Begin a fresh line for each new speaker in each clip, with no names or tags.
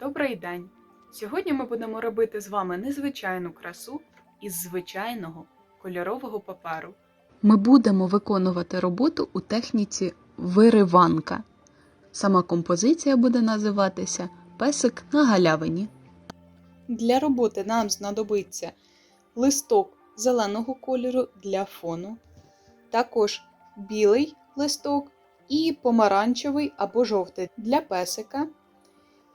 Добрий день! Сьогодні ми будемо робити з вами незвичайну красу із звичайного кольорового паперу.
Ми будемо виконувати роботу у техніці вириванка. Сама композиція буде називатися Песик на галявині.
Для роботи нам знадобиться листок зеленого кольору для фону, також білий листок і помаранчевий або жовтий для песика.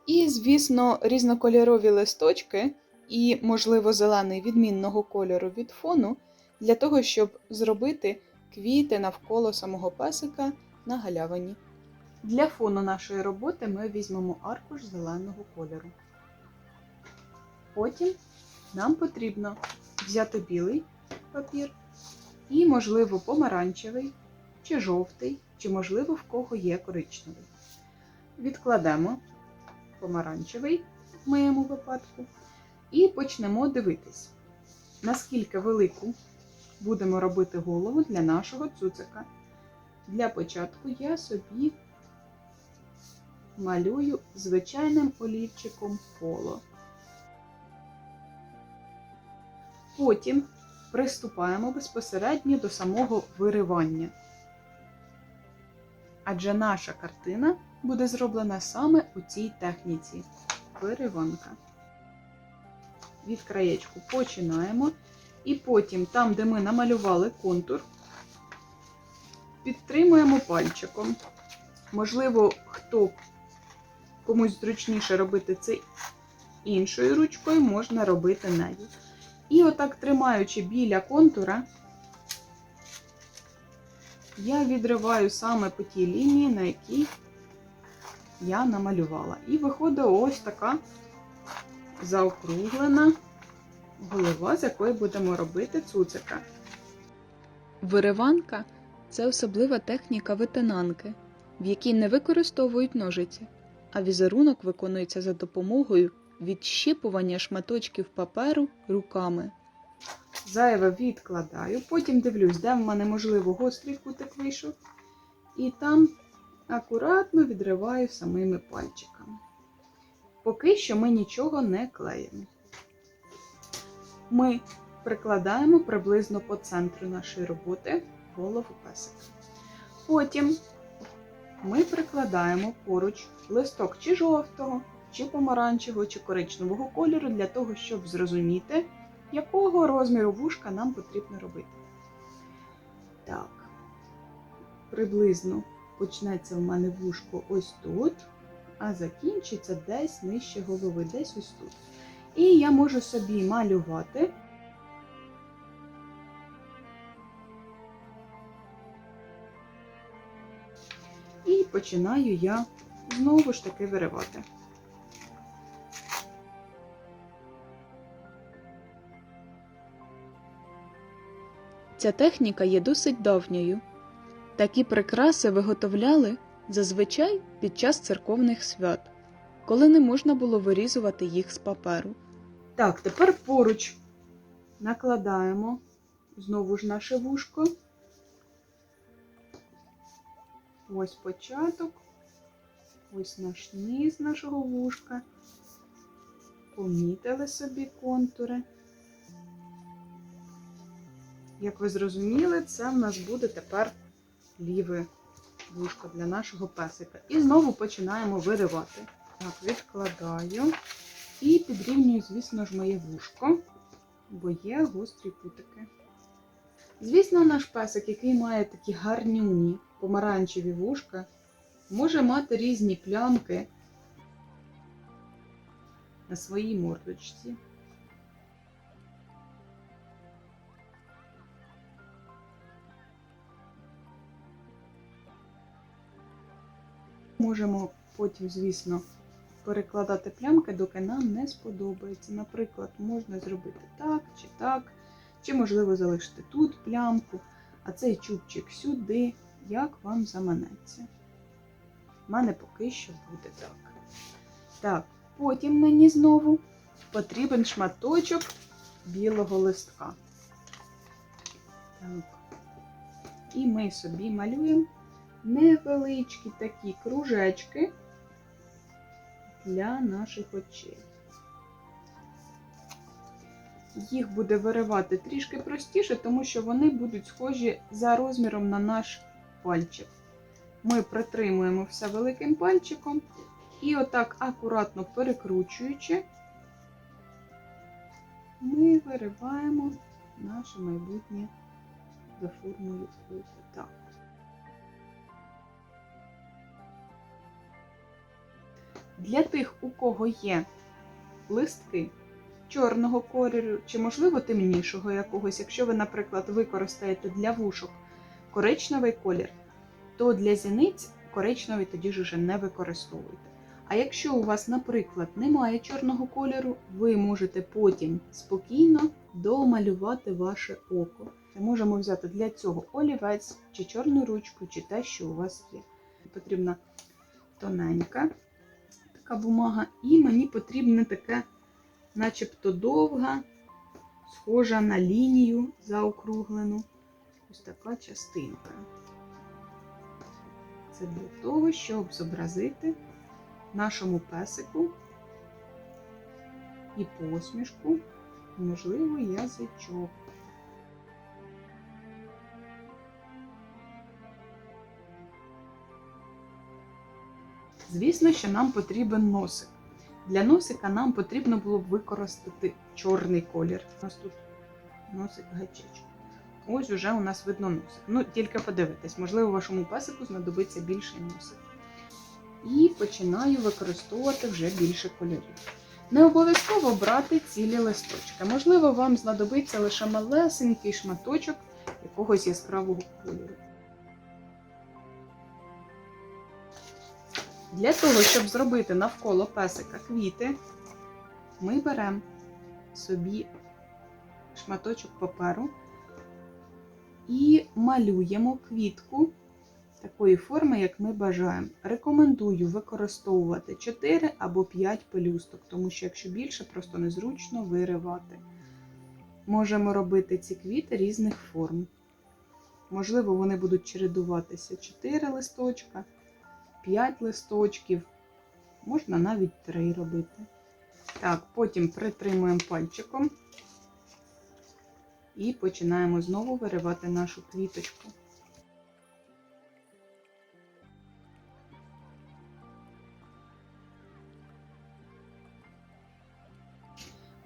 І, звісно, різнокольорові листочки і, можливо, зелений відмінного кольору від фону для того, щоб зробити квіти навколо самого песика на галявині. Для фону нашої роботи ми візьмемо аркуш зеленого кольору. Потім нам потрібно взяти білий папір і, можливо, помаранчевий, чи жовтий, чи, можливо, в кого є коричневий. Відкладемо помаранчевий в моєму випадку, і почнемо дивитись, наскільки велику будемо робити голову для нашого цуцика. Для початку я собі малюю звичайним олівчиком поло. Потім приступаємо безпосередньо до самого виривання. Адже наша картина буде зроблена саме у цій техніці вириванка. Від краєчку починаємо, і потім, там, де ми намалювали контур, підтримуємо пальчиком. Можливо, хто комусь зручніше робити це іншою ручкою, можна робити нею. І отак, тримаючи біля контура, я відриваю саме по тій лінії, на якій я намалювала. І виходить ось така заокруглена голова, з якої будемо робити цуцика.
Вириванка це особлива техніка витинанки, в якій не використовують ножиці, а візерунок виконується за допомогою відщипування шматочків паперу руками.
Зайве відкладаю, потім дивлюсь, де в мене, можливо, гострий кутик вийшов. І там акуратно відриваю самими пальчиками. Поки що ми нічого не клеїмо. Ми прикладаємо приблизно по центру нашої роботи голову песика. Потім ми прикладаємо поруч листок чи жовтого, чи помаранчевого, чи коричневого кольору для того, щоб зрозуміти, якого розміру вушка нам потрібно робити. Так, приблизно почнеться в мене вушко ось тут, а закінчиться десь нижче голови, десь ось тут. І я можу собі малювати. І починаю я знову ж таки виривати.
Ця техніка є досить давньою. Такі прикраси виготовляли зазвичай під час церковних свят, коли не можна було вирізувати їх з паперу.
Так, тепер поруч накладаємо знову ж наше вушко. Ось початок, ось наш низ нашого вушка. Помітили собі контури. Як ви зрозуміли, це в нас буде тепер ліве вушко для нашого песика. І знову починаємо виривати. Так, відкладаю. І підрівнюю, звісно ж, моє вушко, бо є гострі кутики. Звісно, наш песик, який має такі гарнюні помаранчеві вушка, може мати різні плямки на своїй мордочці. Можемо потім, звісно, перекладати плямки, доки нам не сподобається. Наприклад, можна зробити так чи так, чи, можливо, залишити тут плямку, а цей чубчик сюди, як вам заманеться. У мене поки що буде так. Так, потім мені знову потрібен шматочок білого листка. Так. І ми собі малюємо невеличкі такі кружечки для наших очей. Їх буде виривати трішки простіше, тому що вони будуть схожі за розміром на наш пальчик. Ми притримуємо все великим пальчиком і отак акуратно перекручуючи, ми вириваємо наше майбутнє за формою. Так. Для тих, у кого є листки чорного кольору, чи, можливо, темнішого якогось, якщо ви, наприклад, використаєте для вушок коричневий колір, то для зіниць коричневий тоді ж уже не використовуйте. А якщо у вас, наприклад, немає чорного кольору, ви можете потім спокійно домалювати ваше око. Ми можемо взяти для цього олівець, чи чорну ручку, чи те, що у вас є. Потрібна тоненька така бумага, і мені потрібна така, начебто довга, схожа на лінію заокруглену. Ось така частинка. Це для того, щоб зобразити нашому песику і посмішку, можливо, язичок. Звісно, що нам потрібен носик. Для носика нам потрібно було б використати чорний колір. У нас тут носик гачечок. Ось уже у нас видно носик. Ну, тільки подивитись, можливо, вашому песику знадобиться більший носик. І починаю використовувати вже більше кольорів. Не обов'язково брати цілі листочки. Можливо, вам знадобиться лише малесенький шматочок якогось яскравого кольору. Для того, щоб зробити навколо песика квіти, ми беремо собі шматочок паперу і малюємо квітку такої форми, як ми бажаємо. Рекомендую використовувати 4 або 5 пелюсток, тому що якщо більше, просто незручно виривати. Можемо робити ці квіти різних форм. Можливо, вони будуть чередуватися 4 листочка. 5 листочків, можна навіть 3 робити. Так, потім притримуємо пальчиком і починаємо знову виривати нашу квіточку.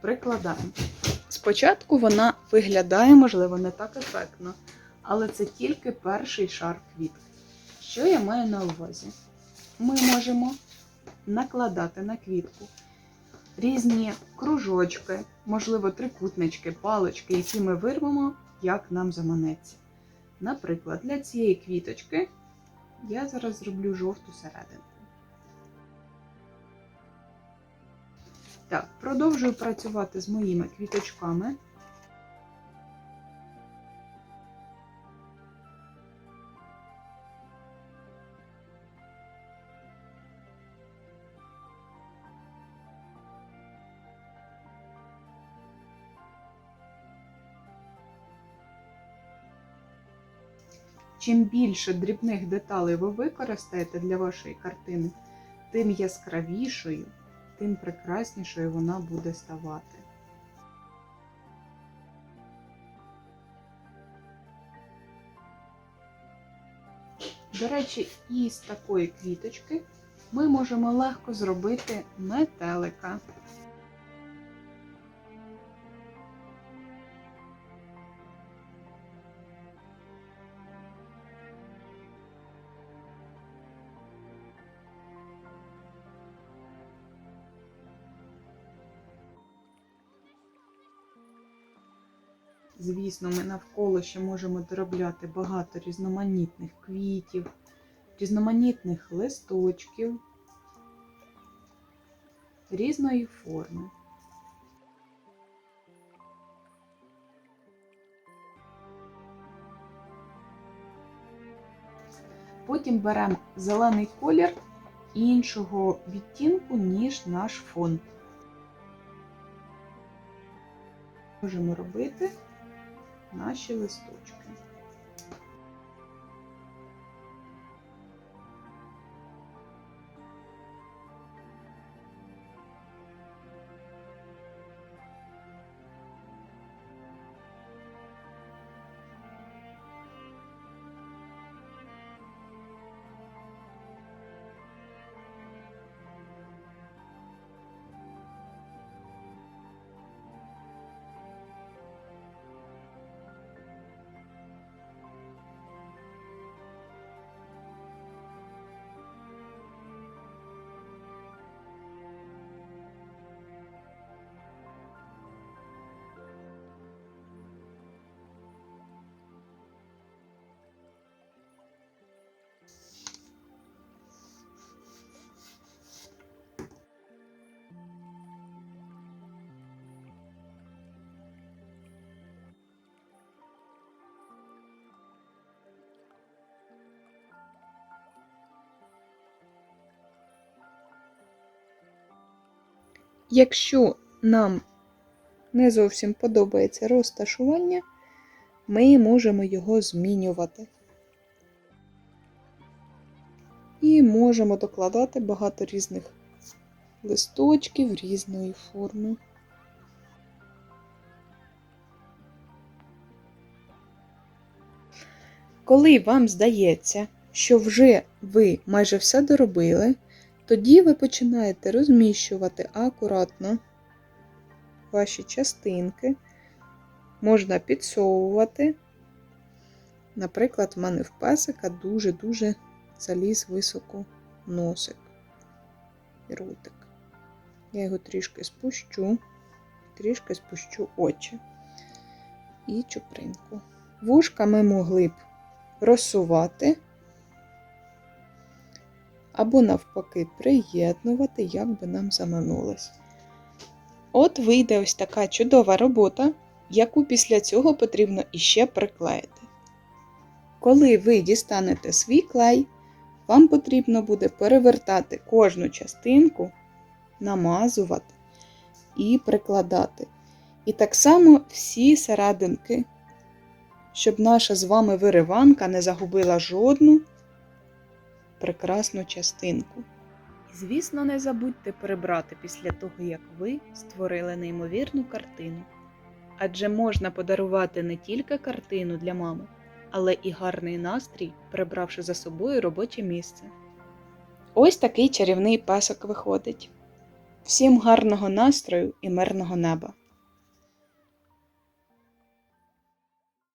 Прикладаємо. Спочатку вона виглядає, можливо, не так ефектно, але це тільки перший шар квітки. Що я маю на увазі? Ми можемо накладати на квітку різні кружочки, можливо, трикутнички, палички, які ми вирвемо, як нам заманеться. Наприклад, для цієї квіточки я зараз зроблю жовту серединку. Так, продовжую працювати з моїми квіточками. Чим більше дрібних деталей ви використаєте для вашої картини, тим яскравішою, тим прекраснішою вона буде ставати. До речі, із такої квіточки ми можемо легко зробити метелика. Звісно, ми навколо ще можемо доробляти багато різноманітних квітів, різноманітних листочків різної форми. Потім беремо зелений колір іншого відтінку, ніж наш фон. Можемо робити наші листочки. Якщо нам не зовсім подобається розташування, ми можемо його змінювати. І можемо докладати багато різних листочків різної форми. Коли вам здається, що вже ви майже все доробили, тоді ви починаєте розміщувати акуратно ваші частинки. Можна підсовувати. Наприклад, в мене в песика дуже-дуже заліз високо носик і ротик. Я його трішки спущу, трішки спущу очі і чупринку. Вушка ми могли б розсувати або навпаки приєднувати, як би нам заманулось. От вийде ось така чудова робота, яку після цього потрібно іще приклеїти. Коли ви дістанете свій клей, вам потрібно буде перевертати кожну частинку, намазувати і прикладати. І так само всі серединки, щоб наша з вами вириванка не загубила жодну прекрасну частинку. І, звісно, не забудьте прибрати після того, як ви створили неймовірну картину. Адже можна подарувати не тільки картину для мами, але і гарний настрій, прибравши за собою робоче місце. Ось такий чарівний песок виходить. Всім гарного настрою і мирного неба!